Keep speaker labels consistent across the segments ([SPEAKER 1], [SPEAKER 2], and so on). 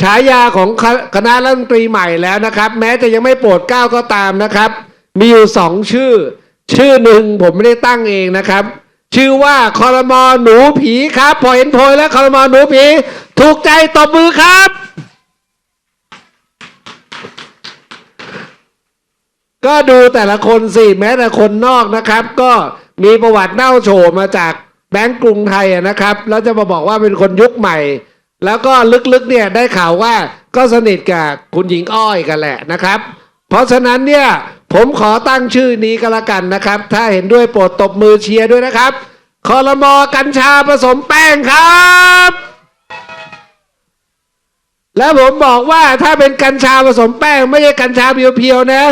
[SPEAKER 1] ฉายาของคณะรัฐมนตรีใหม่แล้วนะครับ แม้จะยังไม่โปรดเกล้าก็ตามนะครับ มีอยู่สองชื่อ ชื่อหนึ่งผมไม่ได้ตั้งเองนะครับ ชื่อว่าคอรมอหนูผีครับ พอเห็นโพยแล้วคอรมอหนูผี ถูกใจตบมือครับ ก็ดูแต่ละคนสิแม้แต่คนนอกนะครับ ก็มีประวัติเน่าโชว์มาจากแบงก์กรุงไทยนะครับ แล้วจะมาบอกว่าเป็นคนยุคใหม่ แล้วก็ลึกๆเนี่ยได้ข่าวว่าก็สนิทกับคุณหญิงอ้อยกันแหละนะครับ เพราะฉะนั้นเนี่ยผมขอตั้งชื่อนี้ก็แล้วกันนะครับ ถ้าเห็นด้วยโปรดตบมือเชียร์ด้วยนะครับคอรมอกัญชาผสมแป้งครับ แล้วผมบอกว่าถ้าเป็นกัญชาผสมแป้ง ไม่ใช่กัญชาเพียวๆนะ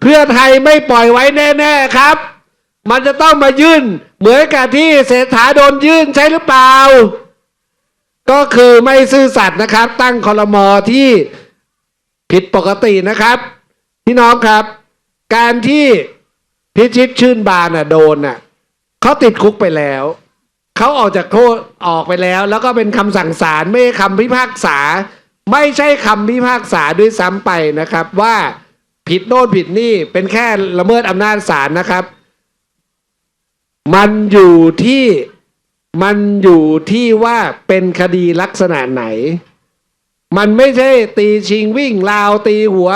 [SPEAKER 1] เพื่อไทยไม่ปล่อยไว้แน่ๆครับ มันจะต้องมายื่น เหมือนกับที่เศรษฐาโดนยื่นใช่หรือเปล่า ก็คือไม่ซื่อสัตย์นะครับ ตั้งคอรมอที่ผิดปกตินะครับพี่น้องครับ การที่พิชิตชื่นบานน่ะโดนน่ะเขาติดคุกไปแล้วเขาออกจากโทษออกไปแล้ว แล้วก็เป็นคำสั่งศาลไม่ใช่คำพิพากษา ไม่ใช่คำพิพากษาด้วยซ้ำไปนะครับ ว่าผิดโน่นผิดนี่เป็นแค่ละเมิดอำนาจศาลนะครับ มันอยู่ที่ มันอยู่ที่ว่าเป็นคดีลักษณะไหน มันไม่ใช่ตีชิงวิ่งราวตีหัว